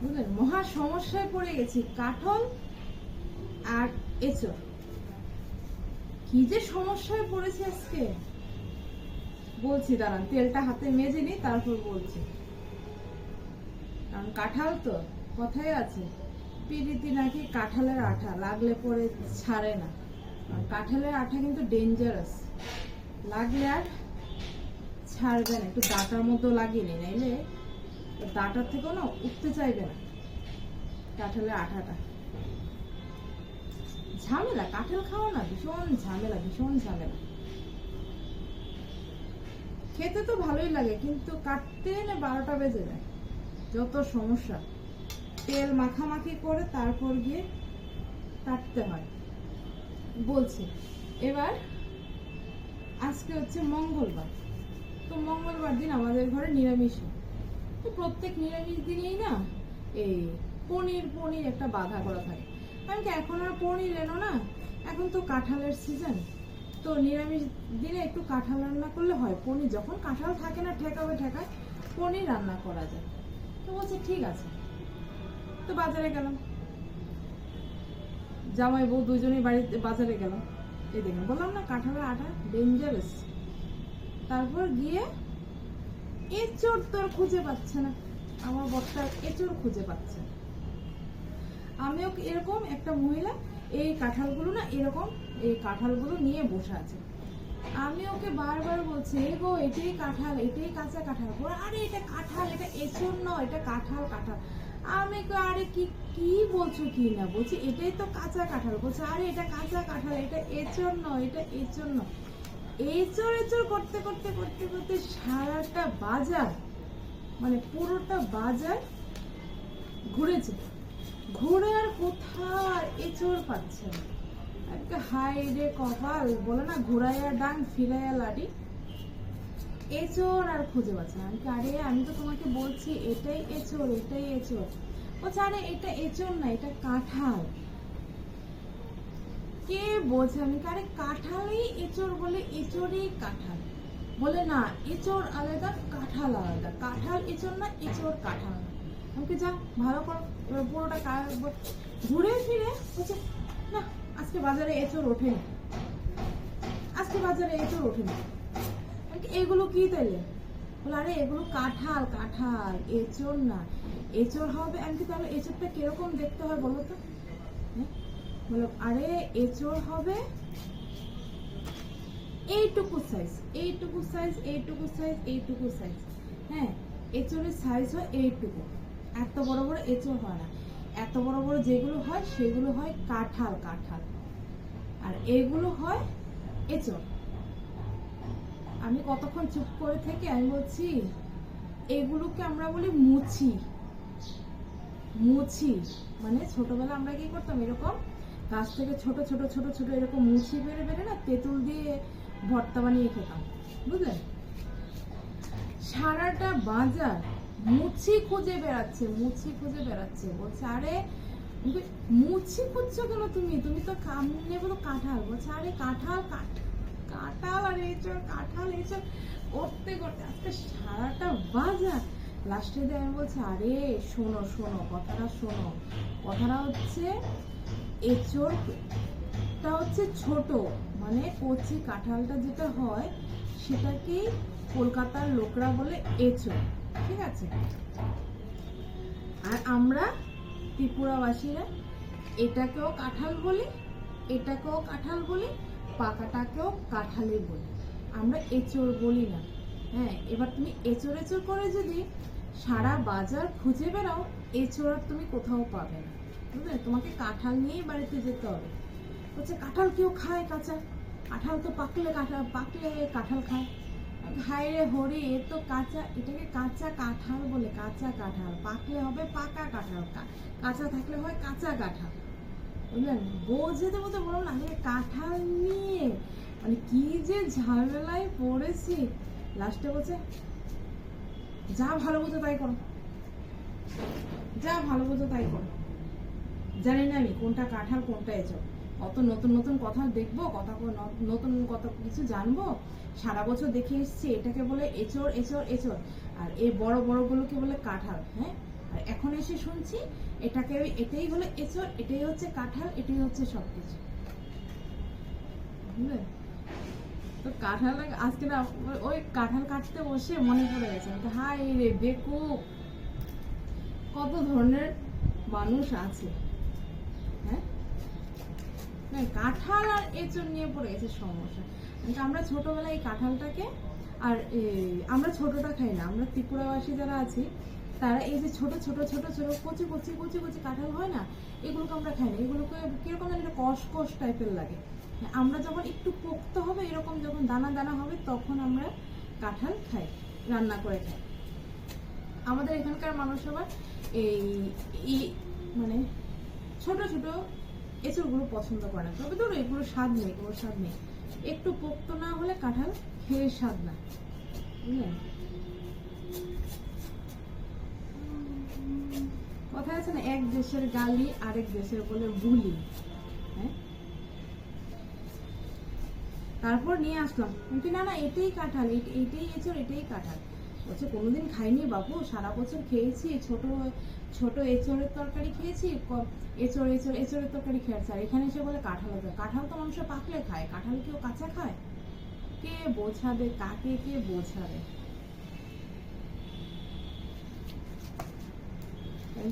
বুঝলেন? মহা সমস্যায় পড়ে গেছি। কাঠল আর এচর কি যে সমস্যায় পড়েছি আজকে? বলছি, দাঁড়ান, তেলটা হাতে মেজে নি তারপর বলছি। কারণ কাঁঠাল তো, কথাই আছে। পিরিতি নাকি কাঁঠালের আঠা, লাগলে পরে ছাড়ে না। আর কাঁঠালের আঠা কিন্তু ডেঞ্জারাস লাগলে আর ছাড়বে না, একটু দাঁটার মতো লাগিয়ে নাইলে দাঁটার থেকেও না উঠতে চাইবে না। কাঁঠালের আঠাটা। ঝামেলা কাঁঠাল খাওয়া না, ভীষণ ঝামেলা ভীষণ ঝামেলা। খেতে তো ভালোই লাগে, কিন্তু কাটতে না বারোটা বেজে যায়। যত সমস্যা। তেল মাখামাখি করে তারপর গিয়ে কাটতে হয়। বলছি, এবার আজকে হচ্ছে মঙ্গলবার। তো মঙ্গলবার দিন আমাদের ঘরে নিরামিষ হয়। প্রত্যেক নিরামিষ দিনেই না এই পনির পনির একটা বাধা করা থাকে। কারণ কি, এখন আর পনির এনো না, এখন তো কাঁঠালের সিজন তো নিরামিষ দিনে একটু কাঁঠাল রান্না করলে হয়। পনির যখন কাঁঠাল থাকে না, ঠেকাবে ঠেকায় পনির রান্না করা যায়। তো বলছে, ঠিক আছে। তো বাজারে গেলাম। জামাই বউ দুজনেই বাড়িতে, বাজারে গেলাম। এই দেখেন, বললাম না, কাঁঠালের আটা ডেঞ্জারাস তারপর গিয়ে এঁচড় তোর খুঁজে পাচ্ছে না। আমার বরটা এঁচড় খুঁজে পাচ্ছে না। আমিও এরকম একটা মহিলা এই কাঁঠালগুলো না এরকম এই কাঁঠালগুলো নিয়ে বসে আছে। আমি ওকে বারবার বলছি "এ গো এটাই কাঁঠাল এটাই কাঁচা কাঁঠাল। বলে, আরে এটা কাঁঠাল এটা এঁচড় নয় এটা কাঁঠাল কাঁঠাল। আমি আরে কি কি বলছো কি না? বলছি এটাই তো কাঁচা কাঁঠাল। বলছে আরে এটা কাঁচা কাঁঠাল এটা এঁচড় নয় এটা এঁচড় নয়। এঁচড় এঁচড় করতে করতে করতে করতে সারাটা বাজার মানে পুরোটা বাজার ঘুরেছে। ঘুরে আর কোথাও এঁচড় পাচ্ছে একটা হাই রে কপাল, বলে না ঘুরাইয়া ডাং, ফিরাইয়া লাডি। এঁচড় আর খুঁজে পাচ্ছে না। আমি আরে আমি তো তোমাকে বলছি, এটাই এঁচড় এটাই এঁচড় বলছে, আরে এটা এঁচড় না, এটা কাঁঠাল। কে বোঝে আমি কি, আরে কাঁঠালই এঁচড় বলে এঁচড়ই কাঁঠাল। বলে না এঁচড় আলাদা কাঁঠাল আলাদা। কাঁঠাল এঁচড় না এঁচড় কাঁঠাল না। আমাকে যা ভালো করো পুরোটা ঘুরে ফিরে বলছে না আজকে বাজারে এঁচড় ওঠেনি। আজকে বাজারে এঁচড় ওঠেনি। এগুলো কি তাইলে? বলে আরে এগুলো কাঁঠাল কাঁঠাল এঁচড় না। এঁচড় হবে আমি তাহলে এঁচড়টা কীরকম দেখতে হয় বলো তো? হ্যাঁ? বলো, আরে এঁচড় হবে? এইটুকু সাইজ এইটুকু সাইজ এইটুকু সাইজ এইটুকু সাইজ হ্যাঁ এঁচড়ের সাইজ হয় এইটুকু। এত বড় বড় এঁচড় হয় না। এত বড় বড় যেগুলো হয়, সেগুলো হয় কাঁঠাল কাঁঠাল। আর এগুলো হয় এঁচড় আমি কতক্ষণ চুপ করে থেকে আমি বলছি, এগুলোকে আমরা বলি মুছি। মুছি। মানে ছোটবেলা আমরা কি করতাম এরকম? গাছ থেকে ছোট ছোট ছোট ছোট এরকম মুছি বেড়ে বেড়ে না তেঁতুল দিয়ে ভর্তা বানিয়ে খেতাম, বুঝলেন? সারাটা বাজার মুছি খুঁজে বেড়াচ্ছে, মুছি খুঁজে বেড়াচ্ছে, বলছে, আরে, মুছি খুঁজছো কেন তুমি? তুমি তো কামনে বলো কাঁঠাল। বলছে, আরে, কাঁঠাল, কাঠ, কাঁঠাল, আর এঁচড় কাঁঠাল এঁচড় করতে করতে আজকে সারাটা বাজার লাস্টে দিয়ে আমি বলছি, আরে, শোনো শোনো, কথাটা শোনো। কথাটা হচ্ছে এঁচড়টা হচ্ছে ছোট মানে কচি কাঁঠালটা যেটা হয় সেটাকেই কলকাতার লোকরা বলে এঁচড়, ঠিক আছে? আর আমরা ত্রিপুরাবাসীরা এটাকেও কাঁঠাল বলি, এটাকেও কাঁঠাল বলি, পাকাটাকেও কাঁঠালই বলি। আমরা এঁচড় বলি না। হ্যাঁ এবার তুমি এঁচড় এঁচড় করে যদি সারা বাজার খুঁজে বেড়াও, এঁচড় আর তুমি কোথাও পাবে না। বুঝলে তোমাকে কাঁঠাল নিয়েই বাড়িতে যেতে হবে। বলছে, কাঁঠাল কেউ খায় কাঁচা? কাঁঠাল তো পাকলে কাঁঠাল পাকলে কাঁঠাল খায়। হায় রে হরি, এ তো কাঁচা, এটাকে কাঁচা কাঁঠাল বলে, কাঁচা কাঁঠাল। পাকলে হবে পাকা কাঁঠাল। কাঁচা থাকলে হয় কাঁচা কাঁঠাল। বুঝলেন বোঝাতে বলতে বললাম না আসলে কাঁঠাল নিয়ে মানে কি যে ঝামেলায় পড়েছি। লাস্টে বলছে, যা ভালো বোঝো তাই করো। যা ভালো বোঝো তাই করো। জানি না আমি কোনটা কাঁঠাল, কোনটা এসব কত নতুন নতুন কথা দেখব, কথা নতুন কত কিছু জানব। সারা বছর দেখে এসছি, এটাকে বলে এচোর এচোর এচোর আর এই বড় বড় গুলোকে বলে কাঁঠাল হ্যাঁ? আর এখন এসে শুনছি, এটাকে ওই- এটাই হলো এঁচড়, এটাই হচ্ছে কাঁঠাল, এটাই হচ্ছে সবকিছু। বুঝলেন তো কাঁঠাল আজকে না, ওই- কাঁঠাল কাটতে বসে মনে পড়ে গেছে। হাই রে বেকুব, কত ধরনের মানুষ আছে। না, কাঁঠাল আর এঁচড় নিয়ে পড়ে গেছে সমস্যা। আমরা ছোটবেলায় এই কাঁঠালটাকে আর আমরা ছোটটা খাই না আমরা ত্রিপুরাবাসী যারা আছি তারা এই যে ছোট ছোট ছোট ছোট কচি কচি কচি কচি কাঁঠাল হয় না এগুলোকে আমরা খাই না। এগুলোকে কীরকম একটা কষ কষ টাইপের লাগে। আমরা যখন একটু পোক্ত হবে এরকম যখন দানা দানা হবে তখন আমরা কাঁঠাল খাই রান্না করে খাই। আমাদের এখানকার মানুষ আবার এই মানে ছোট ছোট এঁচড়গুলো পছন্দ করে না। তবে ধরো এগুলো স্বাদ নেই কোনো স্বাদ নেই। একটু পোক্ত না হলে কাঁঠাল খেয়ে স্বাদ না কথা আছে না, এক দেশের গালি আরেক দেশের বলে বুলি হ্যাঁ? তারপর নিয়ে আসলাম। কিন্তু না না এটাই কাঁঠাল এট- এটাই এঁচড় এটাই কাঁঠাল। বলছে, কোনোদিন খাইনি বাবু, সারা বছর খেয়েছি ছোট ছোট এঁচড়ের তরকারি খেয়েছি এঁচড় এঁচড়, এঁচড়ের তরকারি খেয়েছি। আর এখানে এসে বলে, কাঁঠাল কাঁঠাল তো মানুষ পাকলে খায়। কাঁঠাল কেউ কাঁচা খায়? কে বোঝাবে, কাকে কে বোঝাবে?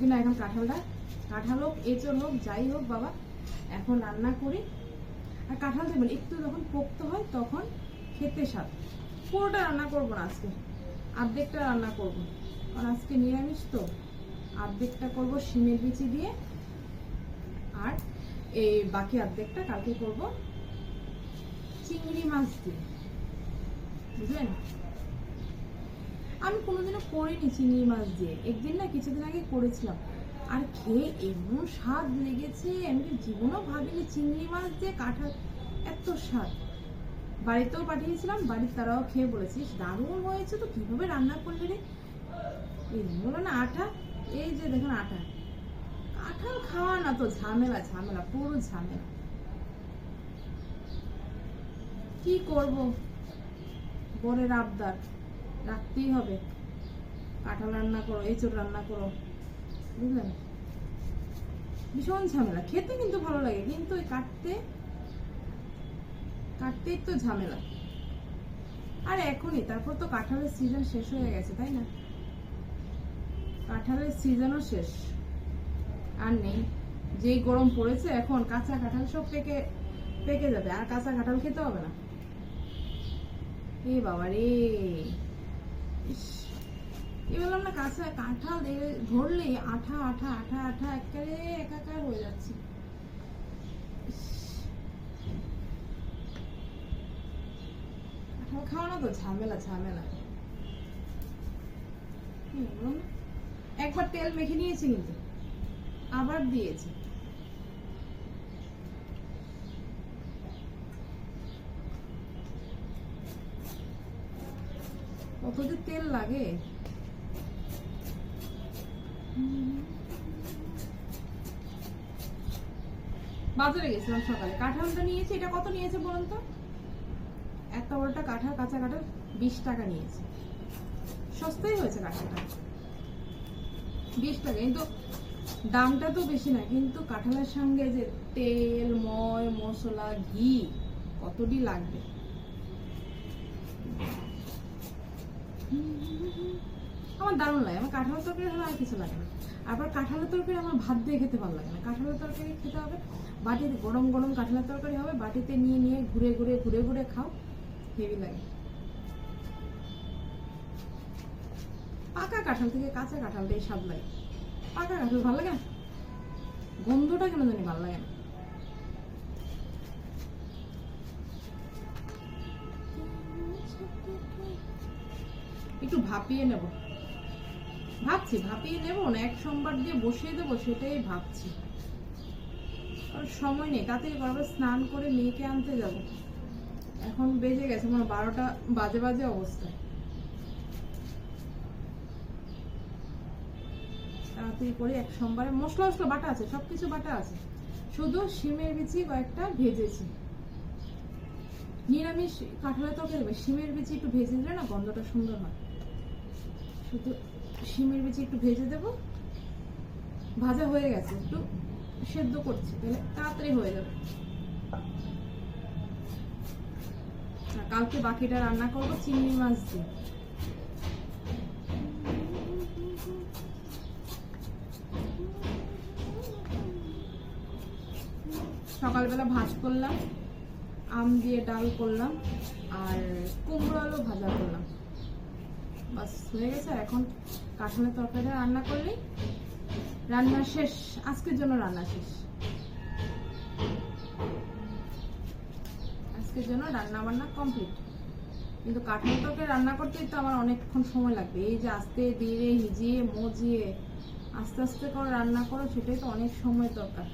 কিন্তু এখন কাঁঠালটা, কাঁঠাল হোক, এঁচড় হোক, যাই হোক বাবা, এখন রান্না করি। আর কাঁঠাল দেবেন একটু যখন পোক্ত হয়, তখন খেতে স্বাদ। পুরোটা রান্না করব না আজকে। অর্ধেকটা রান্না করব। কারণ আজকে নিরামিষ তো। অর্ধেকটা করব শিমের বিচি দিয়ে। আর এই বাকি অর্ধেকটা কালকে করব চিংড়ি মাছ দিয়ে। বুঝলেন? আমি কোনোদিনও করিনি চিংড়ি মাছ দিয়ে। একদিন না কিছুদিন আগে করেছিলাম। আর খেয়ে এমন স্বাদ লেগেছে, আমি জীবনেও ভাবিনি চিংড়ি মাছ দিয়ে কাঁঠাল এত স্বাদ। বাড়িতেও পাঠিয়েছিলাম, বাড়ির তারাও খেয়ে বলেছিস দারুণ হয়েছে তো, কীভাবে রান্না করলে রে? এই বলো না আটা এই যে দেখুন আটা কাঁঠাল খাওয়া না তো ঝামেলা ঝামেলা, পুরো ঝামেলা। কি করব? বরের আবদার, রাখতেই হবে। কাঁঠাল রান্না করো, এঁচড় রান্না করো, বুঝলেন? ভীষণ ঝামেলা, খেতে কিন্তু ভালো লাগে, কিন্তু ওই কাটতে কাটতেই তো ঝামেলা। আর এখনই, তারপর তো কাঁঠালের সিজন শেষ হয়ে গেছে, তাই না? কাঁঠালের সিজনও শেষ। আর নেই। যেই গরম পড়েছে এখন, কাঁচা কাঁঠাল সব পেকে পেকে যাবে। আর কাঁচা কাঁঠাল খেতে হবে না। এ বাবা রে কি বললাম না, কাঁচা কাঁঠাল ধরলেই আঠা আঠা আঠা আঠা, একেবারে একাকার হয়ে যাচ্ছে। কাঁঠাল তো ঝামেলা। ঝামেলা একবার তেল মেখে নিয়েছি কিন্তু। আবার দিয়েছি। কত যে তেল লাগে। বাজারে গেছিলাম সকালে। কাঁঠালটা নিয়েছি। এটা কত নিয়েছে বলুন তো? এত বড়টা কাঁঠাল কাঁচা কাঁঠাল বিশ টাকা নিয়েছে। সস্তাই হয়েছে কাঁঠালটা। বিশ টাকা, কিন্তু দামটা তো বেশি না, কিন্তু কাঁঠালের সঙ্গে যে তেল, ময়, মশলা, ঘি, কতটি লাগবে? আমার দারুণ লাগে, আমার কাঁঠালের তরকারি হলে আর কিছু লাগে না। আবার কাঁঠালের তরকারি আমার ভাত দিয়ে খেতে ভালো লাগে না। কাঁঠালের তরকারি খেতে হবে, বাটিতে গরম গরম কাঁঠালের তরকারি হবে, বাটিতে নিয়ে নিয়ে ঘুরে ঘুরে ঘুরে ঘুরে খাও। হেভি লাগে পাকা কাঁঠাল থেকে কাঁচা কাঁঠালটাই স্বাদ লাগে। পাকা কাঁঠাল ভালো লাগে গন্ধটা কেন জানি ভালো লাগে না। একটু ভাপিয়ে নেব। ভাবছি, ভাপিয়ে নেব না, এক সোমবার দিয়ে বসিয়ে দেবো, সেটাই ভাবছি। আর সময় নেই, তাড়াতাড়ি করব স্নান করে মেয়েকে আনতে যাব। এখন বেজে গেছে আমার বারোটা বাজে বাজে অবস্থা। তাড়াতাড়ি করে এক সোমবারে মশলা মশলা বাটা আছে, সবকিছু বাটা আছে। শুধু শিমের বিচি কয়েকটা ভেজেছি। নিরামিষ কাঁঠালের তরকারি দেবে শিমের বিচি একটু ভেজে দিলে না গন্ধটা সুন্দর হয়। শুধু শিমের বিচি একটু ভেজে দেবো। ভাজা হয়ে গেছে, একটু সেদ্ধ করছি, তাহলে তাড়াতাড়ি হয়ে যাবে আর কালকে বাকিটা রান্না করব, চিংড়ি মাছ দিয়ে। সকালবেলা ভাত করলাম, আম দিয়ে ডাল করলাম, আর কুমড়ো আলু ভাজা করলাম। বাস, হয়ে গেছে। আর এখন কাঁঠালের তরকারিটা রান্না করলেই রান্না শেষ, আজকের জন্য রান্না শেষ। আজকের জন্য রান্না বান্না কমপ্লিট কিন্তু তরকারি রান্না করতেই তো আমার অনেকক্ষণ সময় লাগবে। এই যে আস্তে ধীরে হিজিয়ে মজিয়ে আস্তে আস্তে করে রান্না করো, সেটাই তো অনেক সময় দরকার।